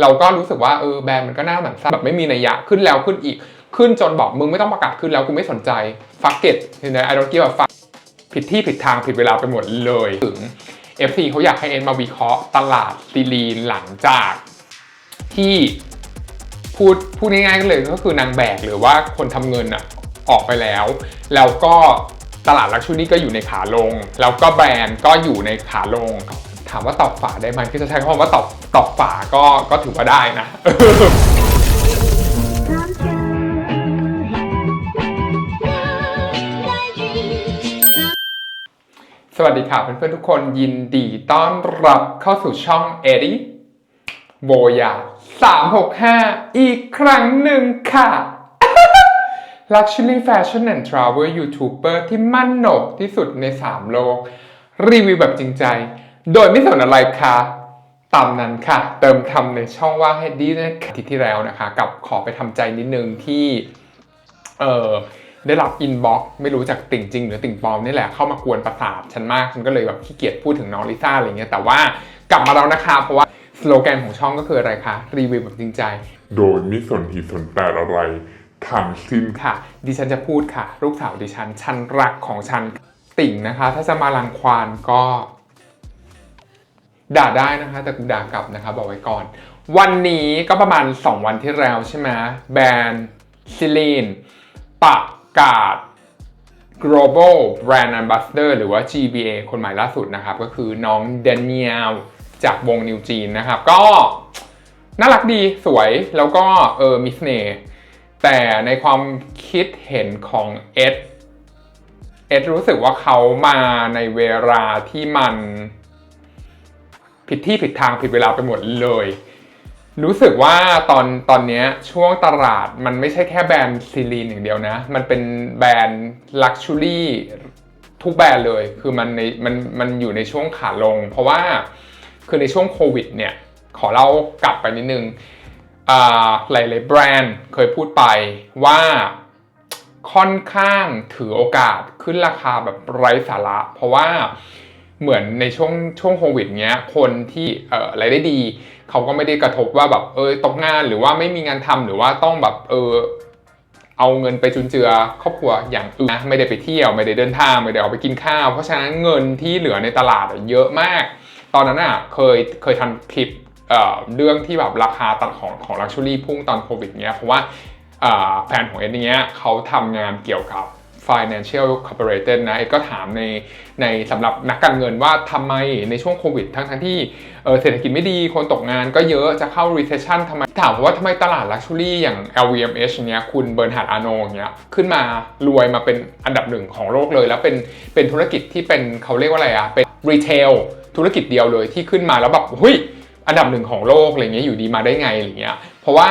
เราก็รู้สึกว่าเออแบรนด์มันก็น่าหมันไส้แบบไม่มีนัยยะขึ้นแล้วขึ้นอีก ขึ้นจนบอกมึงไม่ต้องประกาศขึ้นแล้วกูไม่สนใจฟักเก็ตเห็นไหมไอรอนกี้แบบฟักผิดที่ผิดทางผิดเวลาไปหมดเลยถึง FC เขาอยากให้เอ็นมาวิเคราะห์ตลาดซีรีนหลังจาก ที่พูดพูดง่ายๆกันเลยก็คือนางแบกหรือว่าคนทำเงินอะออกไปแล้ว แล้วก็ตลาดลักชูรี่ก็อยู่ในขาลง แล้วก็แบรนด์ก็อยู่ในขาลง ถามว่าตอบฝาได้ไหมก็จะใช้คำว่าตอบตอบฝาก็ก็ถือว่าได้นะสวัสดีค่ะเพื่อนๆทุกคนยินดีต้อนรับเข้าสู่ช่องเอริโบยา365 อีกครั้งหนึ่งค่ะ Luxury Fashion and Travel YouTuber ที่มั่นโหนกที่สุดใน 3 โลก รีวิวแบบจริงใจ โดยไม่สนอะไรค่ะตามนั้นค่ะ เติมคำในช่องว่างให้ดีนะคะอาทิตย์ที่แล้วนะคะ กับขอไปทำใจนิดนึงที่เออได้รับอินบ็อกซ์ไม่รู้จากติ่งจริง หรือติ่งปลอมนี่แหละเข้ามากวนประสาทฉันมากฉันก็เลยแบบขี้เกียจพูดถึงน้องลิซ่าอะไรเงี้ยแต่ว่ากลับมาแล้วนะคะ เพราะว่าสโลแกนของช่องก็คืออะไรคะรีวิวแบบจริงใจ โดยไม่สนเหตุสนแต่อะไรทั้งสิ้นค่ะ ดิฉันจะพูดค่ะ ลูกสาวดิฉันฉันรักของฉันติ่งนะคะ ถ้าจะมาลังควานก็ ด่าได้นะคะ แต่กูด่ากลับนะคะบอกไว้ก่อน วันนี้ก็ประมาณ 2 วันที่แล้วใช่ไหมแบรนด์ซิลีนประกาศ global brand ambassador หรือว่า GBA คนใหม่ล่าสุดนะครับ ก็คือน้องเดน i ย l จากวงนิวจีนนะครับ ก็น่ารักดีสวยแล้วก็เออมีเน่แต่ในความคิดเห็นของเอ็ดเอ็ดรู้สึกว่าเขามาในเวลาที่มัน ผิดที่ผิดทางผิดเวลาไปหมดเลย รู้สึกว่าตอนตอนนี้ช่วงตลาดมันไม่ใช่แค่แบรนด์ซีลีนอย่างเดียวนะ มันเป็นแบรนด์ลักชูรี่ทุกแบรนด์เลย คือมันในมันมันอยู่ในช่วงขาลง เพราะว่าคือในช่วงโควิดเนี่ยขอเล่ากลับไปนิดนึงอ่าหลาย ๆ แบรนด์เคยพูดไปว่าค่อนข้างถือโอกาสขึ้นราคาแบบไร้สาระ เพราะว่า เหมือนในช่วงช่วงโควิดเนี้ย คนที่เอ่อรายได้ดี เขาก็ไม่ได้กระทบว่าแบบเออตกงานหรือว่าไม่มีงานทำหรือว่าต้องแบบเออเอาเงินไปจุนเจือครอบครัวอย่างอื่นนะไม่ได้ไปเที่ยวไม่ได้เดินทางไม่ได้ออกไปกินข้าว เพราะฉะนั้นเงินที่เหลือในตลาดเยอะมาก ตอนนั้นอะเคยเคยทำคลิปเอ่อเรื่องที่แบบราคาตลาดของของลักชัวรี่พุ่งตอนโควิดเนี้ยเพราะว่าแฟนของเอ็ดเนี้ยเขาทำงานเกี่ยวกับ financial corporation นะเอ็ดก็ถามในในสำหรับนักการเงินว่าทำไมในช่วงโควิด ทั้งทั้งที่เศรษฐกิจไม่ดีคนตกงานก็เยอะจะเข้า recession ทำไมถามว่าทำไมตลาด luxury อย่าง LVMH เนี้ยคุณเบิร์นฮาร์ดอาโนเนี้ยขึ้นมารวยมาเป็นอันดับหนึ่งของโลกเลย แล้วเป็นเป็นธุรกิจที่เป็นเขาเรียกว่าอะไรอะเป็น retail ธุรกิจเดียวเลยที่ขึ้นมาแล้วแบบเฮ้ยอันดับหนึ่งของโลกอะไรเงี้ยอยู่ดีมาได้ไงอะไรเงี้ยเพราะว่า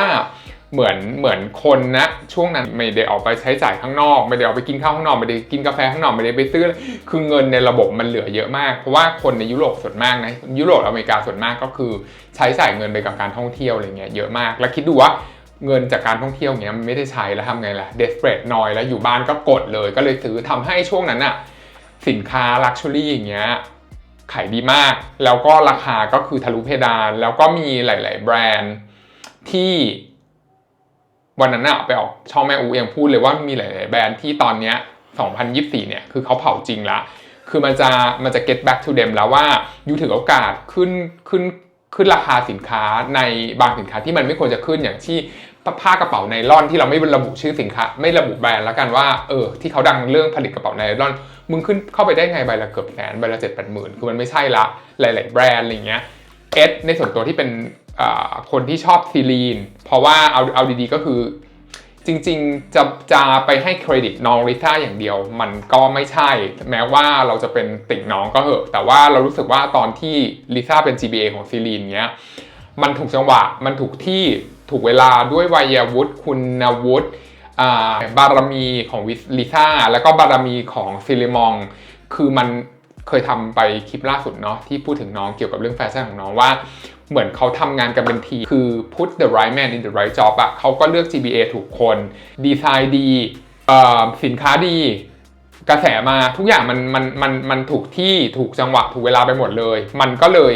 เหมือนเหมือนคนนะช่วงนั้นไม่ได้ออกไปใช้จ่ายข้างนอก ไม่ได้ออกไปกินข้าวข้างนอกไม่ได้กินกาแฟข้างนอกไม่ได้ไปซื้อ คือเงินในระบบมันเหลือเยอะมาก เพราะว่าคนในยุโรปส่วนมากนะยุโรปอเมริกาส่วนมากก็คือใช้จ่ายเงินไปกับการท่องเที่ยวอะไรเงี้ยเยอะมาก แล้วคิดดูว่าเงินจากการท่องเที่ยวเงี้ยมันไม่ได้ใช้แล้วทำไงล่ะ desperate น้อยแล้วอยู่บ้านก็กดเลย ก็เลยซื้อทำให้ช่วงนั้นอะสินค้า luxury อย่างเงี้ยขายดีมาก แล้วก็ราคาก็คือทะลุเพดาน แล้วก็มีหลาย ๆ แบรนด์ที่ วันนั้นอะไปออกช่องแม่อูยังพูดเลยว่ามีหลาย ๆ แบรนด์ที่ตอนเนี้ย2024 เนี่ย คือเขาเผาจริงละ คือมันจะ มันจะ get back to them แล้วว่ายูถือโอกาสขึ้น ขึ้น ขึ้นราคาสินค้าในบางสินค้าที่มันไม่ควรจะขึ้นอย่างที่ผ้ากระเป๋าไนล่อนที่เราไม่ระบุชื่อสินค้า ไม่ระบุแบรนด์แล้วกันว่า เออ ที่เขาดังเรื่องผลิตกระเป๋าไนล่อน มึงขึ้นเข้าไปได้ไงใบละเกือบแสนใบละเจ็ดแปดหมื่น คือมันไม่ใช่ละ หลาย ๆ แบรนด์อะไรเงี้ย เอสในส่วนตัวที่เป็น คนที่ชอบซีลีน เพราะว่าเอาเอาดีๆก็คือ จริงๆจะจะไปให้เครดิตน้องลิซ่าอย่างเดียว มันก็ไม่ใช่ แม้ว่าเราจะเป็นติ่งน้องก็เหอะแต่ว่าเรารู้สึกว่าตอนที่ลิซ่าเป็น GBA ของซีลีนเนี้ยมันถูกจังหวะ มันถูกที่ถูกเวลาด้วยวัยวุฒิคุณวุฒิบารมีของวิลิซ่า แล้วก็บารมีของซิลิมอง คือมันเคยทำไปคลิปล่าสุดเนาะที่พูดถึงน้องเกี่ยวกับเรื่องแฟชั่นของน้องว่า เหมือนเขาทำงานกันเป็นที คือ put the right man in the right job อะเขาก็เลือก GBA ถูกคน ดีไซน์ดีอ่อสินค้าดี กระแสมาทุกอย่างมันมันมันมันถูกที่ถูกจังหวะถูกเวลาไปหมดเลย มันก็เลย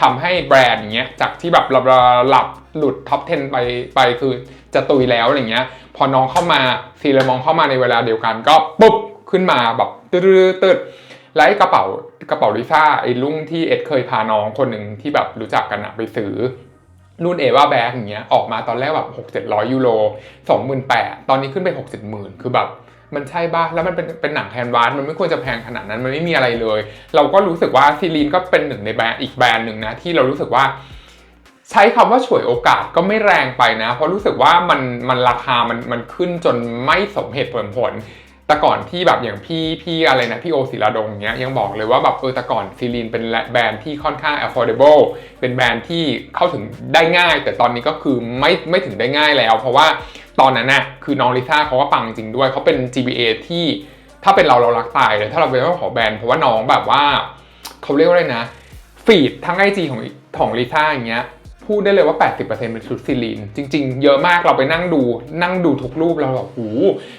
ทำให้แบรนด์อย่างเงี้ยจากที่แบบระหลับหลุดท็อป 10 ไปไปคือจะตุยแล้วอะไรเงี้ย พอน้องเข้ามาซีเลมองเข้ามาในเวลาเดียวกันก็ปุ๊บขึ้นมาแบบตืดๆตืด แล้วไอ้กระเป๋ากระเป๋าลิซ่าไอ้ลุงที่เอ็ดเคยพาน้องคนหนึ่งที่แบบรู้จักกันอะไปซื้อรุ่นเอวาแบ็กอย่างเงี้ยออกมาตอนแรกแบบหกเจ็ดร้อยยูโรสองหมื่นแปดตอนนี้ขึ้นไปหกเจ็ดหมื่นคือแบบมันใช่ป่ะแล้วมันเป็นเป็นหนังแคนวาสมันไม่ควรจะแพงขนาดนั้นมันไม่มีอะไรเลย เราก็รู้สึกว่าซีรีนก็เป็นหนึ่งในแบรนด์อีกแบรนด์หนึ่งนะที่เรารู้สึกว่า ใช้คำว่าฉวยโอกาสก็ไม่แรงไปนะ เพราะรู้สึกว่ามันมันราคามันมันขึ้นจนไม่สมเหตุผลผล แต่ก่อนที่แบบอย่างพี่พี่อะไรนะพี่โอศิลาดงเนี้ยยังบอกเลยว่าแบบเออแต่ก่อนซีรีนเป็นแบรนด์ที่ค่อนข้าง affordable เป็นแบรนด์ที่เข้าถึงได้ง่าย แต่ตอนนี้ก็คือไม่ไม่ถึงได้ง่ายแล้ว เพราะว่าตอนนั้นน่ะคือน้องลิซ่าเขาก็ปังจริงด้วยเขาเป็น GBA ที่ถ้าเป็นเราเรารักตายเลยถ้าเราเป็นเจ้าของแบรนด์เพราะว่าน้องแบบว่าเขาเรียกว่าอะไรนะ ฟีดทั้งไอจีของของลิซ่าอย่างเงี้ย พูดได้เลยว่า 80%เป็นชุดซีลีน จริง ๆ เยอะมากเราไปนั่งดู นั่งดูทุกรูปเราแบบหู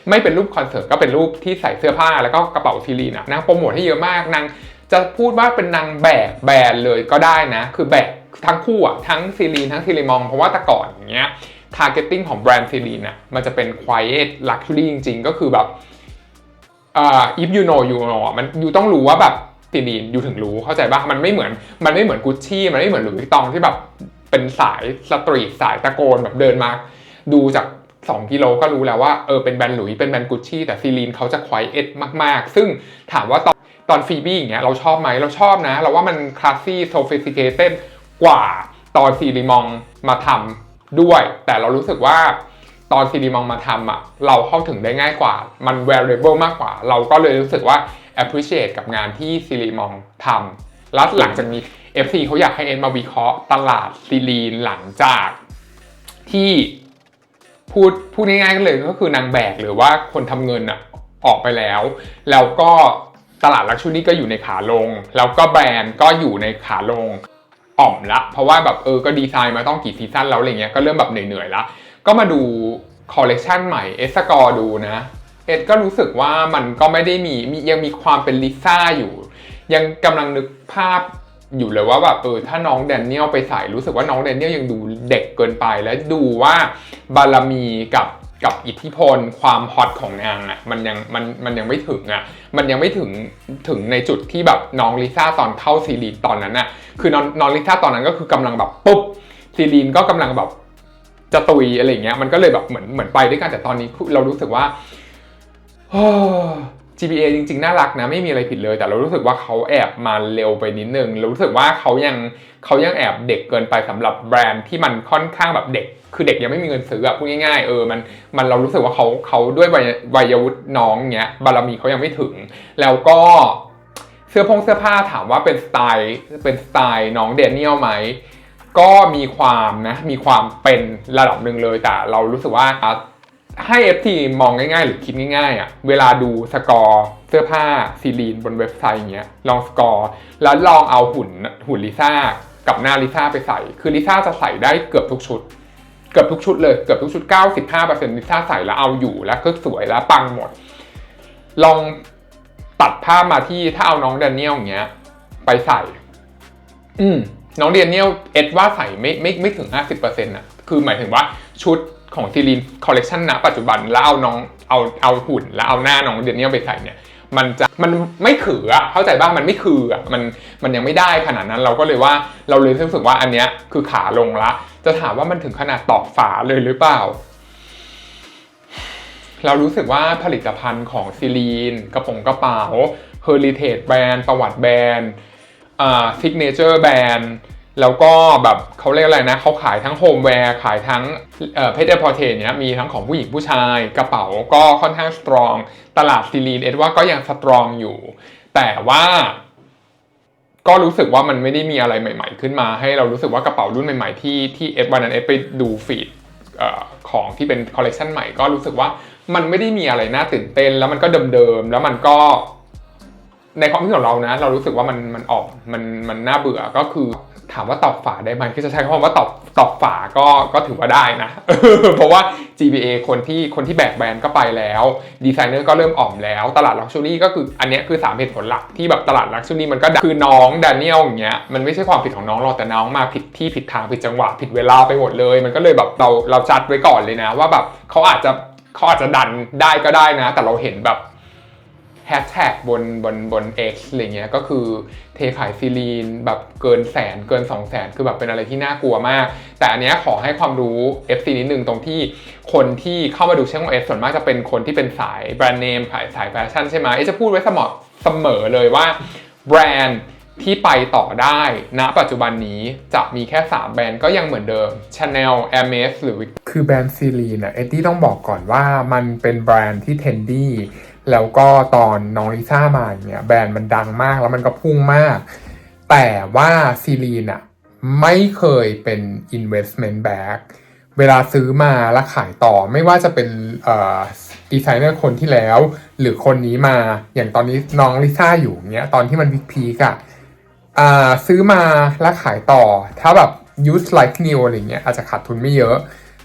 ไม่เป็นรูปคอนเสิร์ตก็เป็นรูปที่ใส่เสื้อผ้าแล้วก็กระเป๋าซีลีนอะนางโปรโมทให้เยอะมากนางจะพูดว่าเป็นนางแบกแบรนด์เลยก็ได้นะ คือแบกทั้งคู่อะทั้งซีลีนทั้งซีรีมอง เพราะว่าแต่ก่อนอย่างเงี้ย targeting ของแบรนด์ซีลีนอะมันจะเป็น quiet luxury จริงๆ ก็คือแบบอ่า if you know you know มันยูต้องรู้ว่าแบบซีลีนยูถึงรู้เข้าใจป่ะมันไม่เหมือนมันไม่เหมือนกุชชี่มันไม่เหมือนหลุยส์วิตตองที่แบบ เป็นสายสตรีทสายตะโกนแบบเดินมา ดูจาก 2 กิโลก็รู้แล้วว่าเออเป็นแบรนด์หลุยเป็นแบรนด์กุชชี่แต่ซีลีนเขาจะควายเอ็ดมากๆ ซึ่งถามว่าตอนตอนฟีบี้อย่างเงี้ยเราชอบไหมเราชอบนะ เราว่ามันคลาสซี่โซฟิสติเคเต็ดกว่าตอนซีรีมองมาทำด้วย แต่เรารู้สึกว่าตอนซีดีมองมาทำอะเราเข้าถึงได้ง่ายกว่า มัน variable มากกว่า เราก็เลยรู้สึกว่า appreciate กับงานที่ซีรีมองทำแล้วหลังจากนี้ FC เขาอยากให้เอ็นมาวิเคราะห์ตลาดซีรีนหลังจากที่พูดพูดง่ายๆกันเลยก็คือนางแบกหรือว่าคนทำเงินอะออกไปแล้ว แล้วก็ตลาดลักชูรี่ก็อยู่ในขาลง แล้วก็แบรนด์ก็อยู่ในขาลงอ่อมละ เพราะว่าแบบเออก็ดีไซน์มาต้องกี่ซีซั่นแล้วอะไรเงี้ยก็เริ่มแบบเหนื่อยๆละก็มาดูคอลเลกชันใหม่เอสกอร์ดูนะ เอ็ดก็รู้สึกว่ามันก็ไม่ได้มีมียังมีความเป็นลิซ่าอยู่ ยังกำลังนึกภาพ อยู่เลยว่าแบบเออถ้าน้องแดนเนียลไปใส่รู้สึกว่าน้องแดนเนียลยังดูเด็กเกินไป และดูว่าบารมีกับกับอิทธิพลความฮอตของนางอะมันยังมันมันยังไม่ถึงอะมันยังไม่ถึงถึงในจุดที่แบบน้องลิซ่าตอนเข้าซีรีส์ตอนนั้นอะคือน้องน้องลิซ่าตอนนั้นก็คือกำลังแบบปุ๊บซีรีนก็กำลังแบบจะตุยอะไรเงี้ยมันก็เลยแบบเหมือนเหมือนไปด้วยกันแต่ตอนนี้เรารู้สึกว่า GBA จริงๆ น่ารักนะ ไม่มีอะไรผิดเลย แต่เรารู้สึกว่าเขาแอบมาเร็วไปนิดนึงเรารู้สึกว่าเขายังเขายังแอบเด็กเกินไปสำหรับแบรนด์ที่มันค่อนข้างแบบเด็ก คือเด็กยังไม่มีเงินซื้ออะพูดง่ายๆเออมันมันเรารู้สึกว่าเขาเขาด้วยวัยวัยวุฒิน้องเงี้ยบารมีเขายังไม่ถึง แล้วก็เสื้อพงเสื้อผ้าถามว่าเป็นสไตล์เป็นสไตล์น้องเดนเนียลไหมก็มีความนะมีความเป็นระดับหนึ่งเลยแต่เรารู้สึกว่า ให้ FT มองง่ายๆ หรือคิดง่ายๆอะเวลาดูสกอร์เสื้อผ้าซีลีนบนเว็บไซต์อย่างเงี้ยลองสกอร์แล้วลองเอาหุ่นหุ่นลิซ่ากับหน้าลิซ่าไปใส่ คือลิซ่าจะใส่ได้เกือบทุกชุด เกือบทุกชุดเลยเกือบทุกชุด 95%ลิซ่าใส่แล้วเอาอยู่แล้วก็สวยแล้วปังหมด ลองตัดภาพมาที่ถ้าเอาน้องแดเนียลอย่างเงี้ย ไปใส่ อืมน้องเดนเนียลเอ็ดว่าใส่ไม่ไม่ไม่ถึง 50%อะคือหมายถึงว่าชุด ของซีรีนคอลเลกชันณปัจจุบันแล้วเอาน้องเอาเอาหุ่นแล้วเอาหน้าน้องเดนเนียลไปใส่เนี่ยมันจะมันไม่ขืออะเข้าใจบ้างมันไม่คืออะมันมันยังไม่ได้ขนาดนั้นเราก็เลยว่าเราเลยรู้สึกว่าอันเนี้ยคือขาลงละ จะถามว่ามันถึงขนาดตอกฝาเลยหรือเปล่า เรารู้สึกว่าผลิตภัณฑ์ของซีรีน กระป๋องกระเป๋า Heritage แบรนด์ประวัติแบรนด์อ่า Signature แบรนด์ แล้วก็แบบเขาเรียกอะไรนะเขาขายทั้งโฮมแวร์ขายทั้งเอ่อเพจเดพอเทนเนี้ยมีทั้งของผู้หญิงผู้ชายกระเป๋าก็ค่อนข้างสตรอง ตลาดซีรีนเอ็ดว่าก็ยังสตรองอยู่ แต่ว่า ก็รู้สึกว่ามันไม่ได้มีอะไรใหม่ ๆ ขึ้นมา ให้เรารู้สึกว่ากระเป๋ารุ่นใหม่ๆที่ที่เอฟวันนั้นเอฟไปดูฟีดของที่เป็นคอลเลกชันใหม่ก็รู้สึกว่ามันไม่ได้มีอะไรน่าตื่นเต้น แล้วมันก็เดิมๆแล้วมันก็ในความคิดของเรานะ เรารู้สึกว่ามันมันออกมันมันน่าเบื่อก็คือามว่าตอกฝาได้ไหมคือจะใช้คำว่าตอกตอกฝาก็ก็ถือว่าได้นะ เพราะว่า GBA คนที่คนที่แบกแบรนด์ก็ไปแล้ว ดีไซเนอร์ก็เริ่มอ่อมแล้ว ตลาดลักชัวรี่ก็คืออันนี้คือ 3 เหตุผลหลักที่แบบตลาดลักชัวรี่มันก็คือน้องแดเนียลอย่างเงี้ยมันไม่ใช่ความผิดของน้องหรอกแต่น้องมาผิดที่ผิดทางผิดจังหวะผิดเวลาไปหมดเลย มันก็เลยแบบเราเราจัดไว้ก่อนเลยนะ ว่าแบบเขาอาจจะเขาอาจจะดันได้ก็ได้นะ แต่เราเห็นแบบ แฮชแท็กบนบนบน X อะไรเงี้ยก็คือเทขายซีลีนแบบเกินแสนเกิน 2 0 0แสนคือแบบเป็นอะไรที่น่ากลัวมาก แต่อันเนี้ยขอให้ความรู้ FC นิดนึงตรงที่คนที่เข้ามาดูช่อง S ส่วนมากจะเป็นคนที่เป็นสายแบรนด์เนมสายสายแฟชั่นใช่ไหมเอจะพูดไว้เสมอเสมอเลยว่าแบรนด์ที่ไปต่อได้ณปัจจุบันนี้จะมีแค่ 3 แบรนด์ก็ยังเหมือนเดิม Chanel Hermes หรือ คือแบรนด์ซีรีนอะเอ็ดดี้ต้องบอกก่อนว่ามันเป็นแบรนด์ที่เทนดี้ แล้วก็ตอนน้องลิซ่ามาเนี่ยแบรนด์มันดังมากแล้วมันก็พุ่งมาก แต่ว่าซีรีนอะไม่เคยเป็น investment back เวลาซื้อมาแล้วขายต่อไม่ว่าจะเป็นดีไซเนอร์คนที่แล้ว หรือคนนี้มาอย่างตอนนี้น้องลิซ่าอยู่เนี้ยตอนที่มันพีกอะอ่าซื้อมาแล้วขายต่อ ถ้าแบบ use like new อะไรเงี้ยอาจจะขาดทุนไม่เยอะ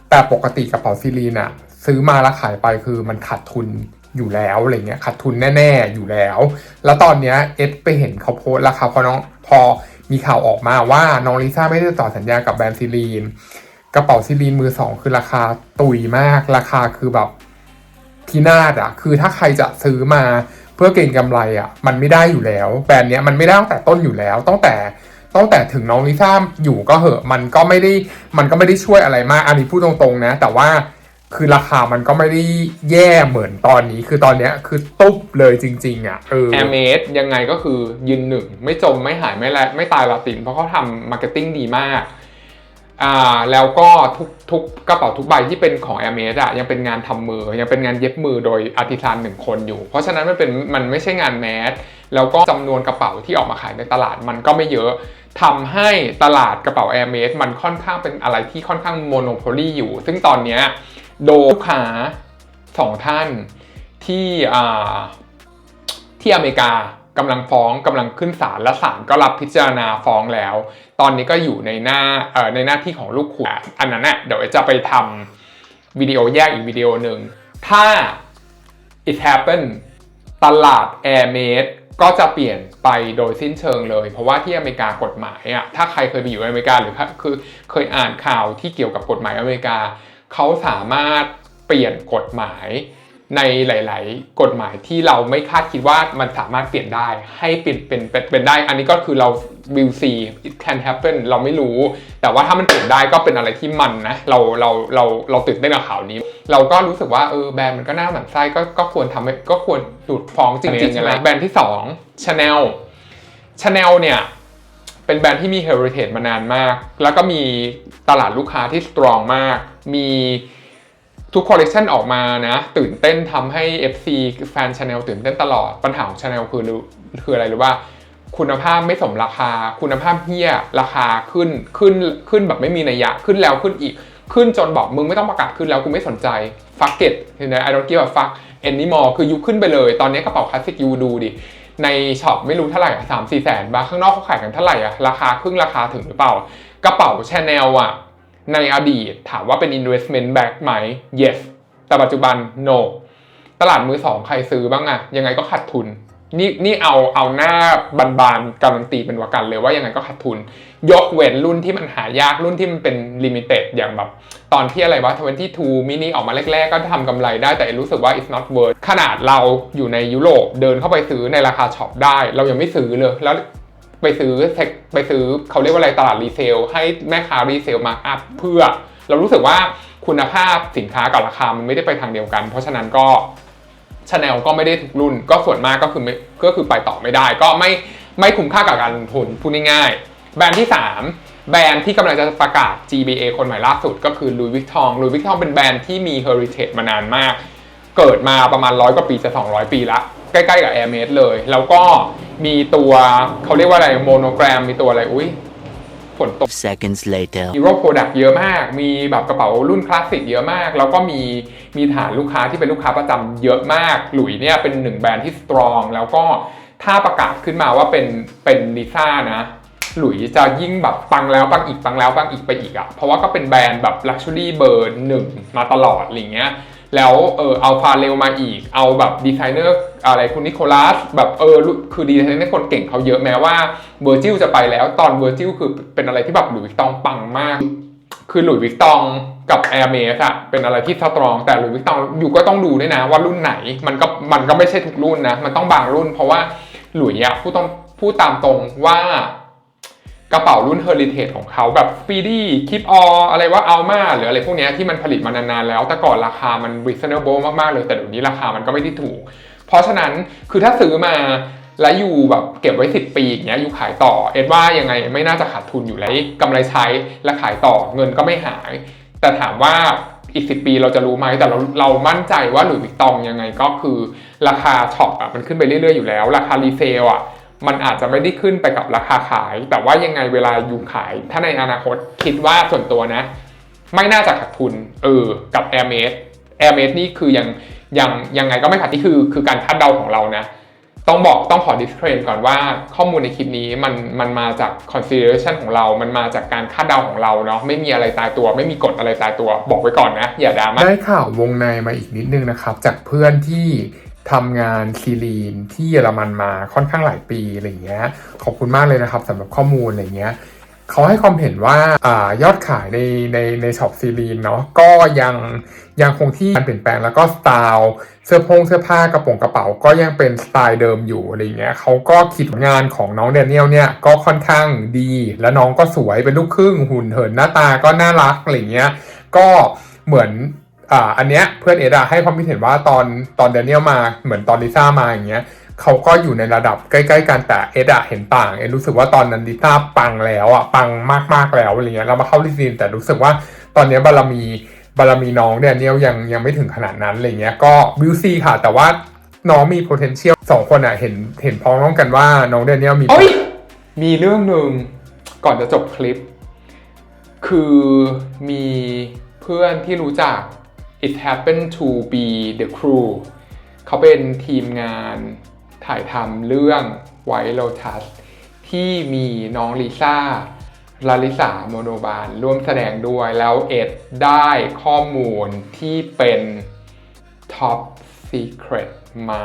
แต่ปกติกระเป๋าซีรีนอะซื้อมาแล้วขายไปคือมันขาดทุน อยู่แล้วอะไรเงี้ยขาดทุนแน่ ๆ อยู่แล้ว แล้วตอนเนี้ยเอสไปเห็นเขาโพสต์ราคาพอน้องพอมีข่าวออกมาว่าน้องลิซ่าไม่ได้ต่อสัญญากับแบรนด์ซีรีนกระเป๋าซีรีนมือสองคือราคาตุยมาก ราคาคือแบบพินาศอะคือถ้าใครจะซื้อมาเพื่อเก็งกำไรอะมันไม่ได้อยู่แล้ว แบรนด์เนี้ยมันไม่ได้ตั้งแต่ต้นอยู่แล้วตั้งแต่ตั้งแต่ถึงน้องลิซ่าอยู่ก็เหอะมันก็ไม่ได้มันก็ไม่ได้ช่วยอะไรมากอันนี้พูดตรงๆนะ แต่ว่า คือราคามันก็ไม่ได้แย่เหมือนตอนนี้ คือตอนเนี้ยคือตุ๊บเลยจริง ๆ อะเออแอร์เมสยังไงก็คือยืนหนึ่ง ไม่จมไม่หายไม่แลไม่ตายลาติน เพราะเขาทำมาร์เก็ตติ้งดีมากอ่าแล้วก็ทุกทุกกระเป๋าทุกใบที่เป็นของ a i r m e d อะยังเป็นงานทำมือ ยังเป็นงานเย็บมือโดยอาร์ติซานหนึ่งคนอยู่ เพราะฉะนั้นมันเป็นมันไม่ใช่งานแมสแล้วก็จำนวนกระเป๋าที่ออกมาขายในตลาดมันก็ไม่เยอะทำให้ตลาดกระเป๋า a i r m e d มันค่อนข้างเป็นอะไรที่ค่อนข้างโมโนโพลีอยู่ ซึ่งตอนเนี้ย โดนลูกค้าสองท่านที่ที่อเมริกากำลังฟ้องกำลังขึ้นศาลและศาลก็รับพิจารณาฟ้องแล้ว ตอนนี้ก็อยู่ในหน้าในหน้าที่ของลูกขุนอันนั้นน่ะเดี๋ยวจะไปทำวิดีโอแยกอีกวิดีโอหนึ่ง ถ้า it happen ตลาด air made ก็จะเปลี่ยนไปโดยสิ้นเชิงเลย เพราะว่าที่อเมริกากฎหมายอะถ้าใครเคยไปอยู่อเมริกาหรือคือเคยอ่านข่าวที่เกี่ยวกับกฎหมายอเมริกา เขาสามารถเปลี่ยนกฎหมายในหลาย ๆ กฎหมายที่เราไม่คาดคิดว่ามันสามารถเปลี่ยนได้ให้เปลี่ยนเป็นเป็นเป็นได้ อันนี้ก็คือเรา will see it can happen เราไม่รู้ แต่ว่าถ้ามันเปลี่ยนได้ก็เป็นอะไรที่มันนะเราเราเราเราตื่นเต้นกับข่าวนี้ เราก็รู้สึกว่าเออแบรนด์มันก็น่าหมั่นไส้ก็ก็ควรทำให้ก็ควรดูดฟ้องจริง ๆ อะไรแบรนด์ที่2 Chanel Chanel เนี่ย เป็นแบรนด์ที่มี heritage มานานมาก แล้วก็มีตลาดลูกค้าที่ strong มาก มีทุกคอลเล t ชันออกมานะ ตื่นเต้นทำให้ FC แฟน Chanel ตื่นเต้นตลอด ปัญหาของ Chanel คือคืออะไรหรู้ว่า คุณภาพไม่สมราคา คุณภาพเฮี้ย ราคาขึ้นขึ้นขึ้นแบบไม่มีนัยยะ ขึ้นแล้วขึ้นอีก ขึ้นจนบอกมึงไม่ต้องประกาศขึ้นแล้วกูไม่สนใจ fuck it เห็นไหม I don't give a fuck anymore คือยุคขึ้นไปเลย ตอนนี้กระเป๋าคลาสสิกยูดูดิ ในช็อปไม่รู้เท่าไหร่อะสามสี่แสนบาทข้างนอกเขาขายกันเท่าไหร่อะราคาครึ่งราคาถึงหรือเปล่ากระเป๋าชาแนลอะในอดีตถามว่าเป็น investment back ไหม yes แต่ปัจจุบัน no ตลาดมือสองใครซื้อบ้างอะยังไงก็ขาดทุน นี่นี่เอาเอาหน้าบานๆการันตีเป็นวากันเลยว่ายังไงก็ขาดทุน ยกเว้นรุ่นที่มันหายากรุ่นที่มันเป็นลิมิเต็ดอย่างแบบ ตอนที่อะไรวะ22 mini ออกมาแรกๆ ก็ทำกำไรได้แต่รู้สึกว่า it's not worth ขนาดเราอยู่ในยุโรปเดินเข้าไปซื้อในราคาช็อปได้ เรายังไม่ซื้อเลยแล้วไปซื้อเทคไปซื้อเขาเรียกว่าอะไรตลาดรีเซลให้แม่ค้ารีเซลมาอัพเพื่อ เรารู้สึกว่าคุณภาพสินค้ากับราคามันไม่ได้ไปทางเดียวกัน เพราะฉะนั้นก็ ชาแนลก็ไม่ได้ทุกรุ่น ก็ส่วนมากก็คือไม่ก็คือไปต่อไม่ได้ ก็ไม่ไม่คุ้มค่ากับการลงทุนพูดง่ายๆแบรนด์ที่ 3 แบรนด์ที่กำลังจะประกาศ GBA คนใหม่ล่าสุดก็คือ Louis Vuitton Louis Vuitton เป็นแบรนด์ที่มี heritage มานานมาก เกิดมาประมาณร้อยกว่าปีจะ 200 ปีละใกล้ๆกับ Hermes เลย แล้วก็มีตัวเขาเรียกว่าอะไรโมโนแกรมมีตัวอะไรอุ้ย นตก seconds later. ฮีโร่โปรดักต์เยอะมาก มีแบบกระเป๋ารุ่นคลาสสิกเยอะมาก แล้วก็มีมีฐานลูกค้าที่เป็นลูกค้าประจำเยอะมาก หลุยเนี่ยเป็นหนึ่งแบรนด์ที่สตรอง แล้วก็ถ้าประกาศขึ้นมาว่าเป็นเป็นลิซ่านะหลุยจะยิ่งแบบปังแล้วปังอีกปังแล้วปังอีกไปอีกอะเพราะว่าก็เป็นแบรนด์แบบลักชัวรี่เบอร์หนึ่งมาตลอดอะไรเงี้ย แล้วเออเอาฟาเรลมาอีก เอาแบบดีไซเนอร์อะไรคุณนิโคลัสแบบเออคือดีไซเนอร์คนเก่งเขาเยอะแม้ว่าเวอร์จิลจะไปแล้วตอนเวอร์จิลคือเป็นอะไรที่แบบหลุยส์วิกตองปังมาก คือหลุยส์วิกตองกับแอร์เมสอะเป็นอะไรที่สตรองแต่หลุยส์วิกตองอยู่ก็ต้องดูด้วยนะว่ารุ่นไหนมันก็มันก็ไม่ใช่ทุกรุ่นนะ มันต้องบางรุ่น เพราะว่าหลุยส์อะพูดต้องพูดตามตรงว่า กระเป๋ารุ่น Heritage ของเขาแบบ Speedy Keep All อะไรว่า Alma หรืออะไรพวกนี้ที่มันผลิตมานานๆแล้ว แต่ก่อนราคามัน reasonable มากๆเลย แต่เดี๋ยวนี้ราคามันก็ไม่ได้ถูก เพราะฉะนั้นคือถ้าซื้อมาแล้วอยู่แบบเก็บไว้ 10 ปีอย่างเงี้ยอยู่ขายต่อ เอ็ดว่ายังไงไม่น่าจะขาดทุนอยู่แล้วกำไรใช้และขายต่อเงินก็ไม่หาย แต่ถามว่าอีก 10 ปีเราจะรู้ไหมแต่เราเรามั่นใจว่าหลุยส์วิกตองยังไงก็คือราคาช็อปอะมันขึ้นไปเรื่อยๆอยู่แล้ว ราคารีเซลอะ มันอาจจะไม่ได้ขึ้นไปกับราคาขาย แต่ว่ายังไงเวลาอยู่ขาย ถ้าในอนาคตคิดว่าส่วนตัวนะ ไม่น่าจะขาดทุนเออกับ Air m a d e Air m a d e นี่คือยังยังยังไงก็ไม่ขาดที่คือคือการคาดเดาของเรานะ ต้องบอกต้องขอ disclaim ก่อนว่าข้อมูลในคลิปนี้มันมันมาจาก consideration ของเรา มันมาจากการคาดเดาของเราเนาะไม่มีอะไรตายตัว ไม่มีกฎอะไรตายตัว บอกไว้ก่อนนะ อย่าดราม่าได้ข่าววงในมาอีกนิดนึงนะครับ จากเพื่อนที่ ทำงานซีรีนที่เยอรมันมาค่อนข้างหลายปีอะไรเงี้ยขอบคุณมากเลยนะครับสำหรับข้อมูลอะไรเงี้ยเขาให้ความเห็นว่าอายอดขายในในในช็อปซีรีนเนาะก็ยังยังคงที่การเปลี่ยนแปลงแล้วก็สไตล์เสื้อผงเสื้อผ้ากระโปรงกระเป๋าก็ยังเป็นสไตล์เดิมอยู่อะไรเงี้ยเขาก็คิดงานของน้องเดนเนียลเนี่ยก็ค่อนข้างดี แล้วน้องก็สวยเป็นลูกครึ่งหุ่นเหินหน้าตาก็น่ารักอะไรเงี้ยก็เหมือน อ่าอันเนี้ยเพื่อนเอดอะให้ความคิดเห็นว่าตอนตอนเดนเนียลมาเหมือนตอนลิซ่ามาอย่างเงี้ยเขาก็อยู่ในระดับใกล้ๆกันแต่เอดอะเห็นต่าง เอรู้สึกว่าตอนนั้นลิซ่าปังแล้วอะปังมากๆแล้วอะไรเงี้ยเรามาเข้าลิซีนแต่รู้สึกว่าตอนเนี้ยบารมีบารมีน้องเดนเนียลยังยังไม่ถึงขนาดนั้นอะไรเงี้ยก็วิวซีค่ะ แต่ว่าน้องมี potential สองคนอะเห็นเห็นพ้องต้องกันว่าน้องเดนเนียลมีมีเรื่องหนึ่งก่อนจะจบคลิป คือมีเพื่อนที่รู้จัก it happened to be the crew เขาเป็นทีมงานถ่ายทำเรื่อง White Lotus ที่มีน้องลิซ่าลาลิสาโมโนบาลร่วมแสดงด้วยแล้วเอ็ดได้ข้อมูลที่เป็น Top Secret มา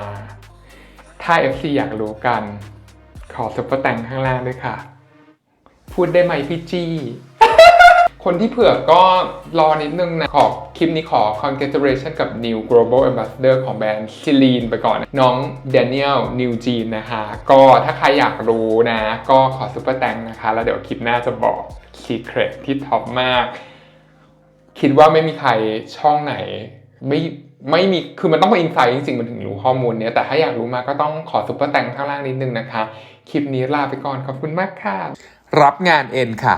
ถ้า FC อยากรู้กัน ขอซุปเปอร์แตงข้างล่างด้วยค่ะ พูดได้ไหมพี่จี้ คนที่เผือกก็รอนิดนึงนะ ขอคลิปนี้ขอ congratulation กับ New Global Ambassador ของแบรนด์ซิลีนไปก่อน น้อง Daniel New Jean นะคะ ก็ถ้าใครอยากรู้นะ ก็ขอซุปเปอร์แตงนะคะ แล้วเดี๋ยวคลิปหน้าจะบอก secret ที่ท็อปมาก คิดว่าไม่มีใครช่องไหน ไม่ไม่มี คือมันต้องเป็นอินไซต์จริงๆ มันถึงรู้ข้อมูลเนี้ย แต่ถ้าอยากรู้มาก็ต้องขอซุปเปอร์แตงข้างล่างนิดนึงนะคะ คลิปนี้ลาไปก่อน ขอบคุณมากค่ะ รับงานเอ็นค่ะ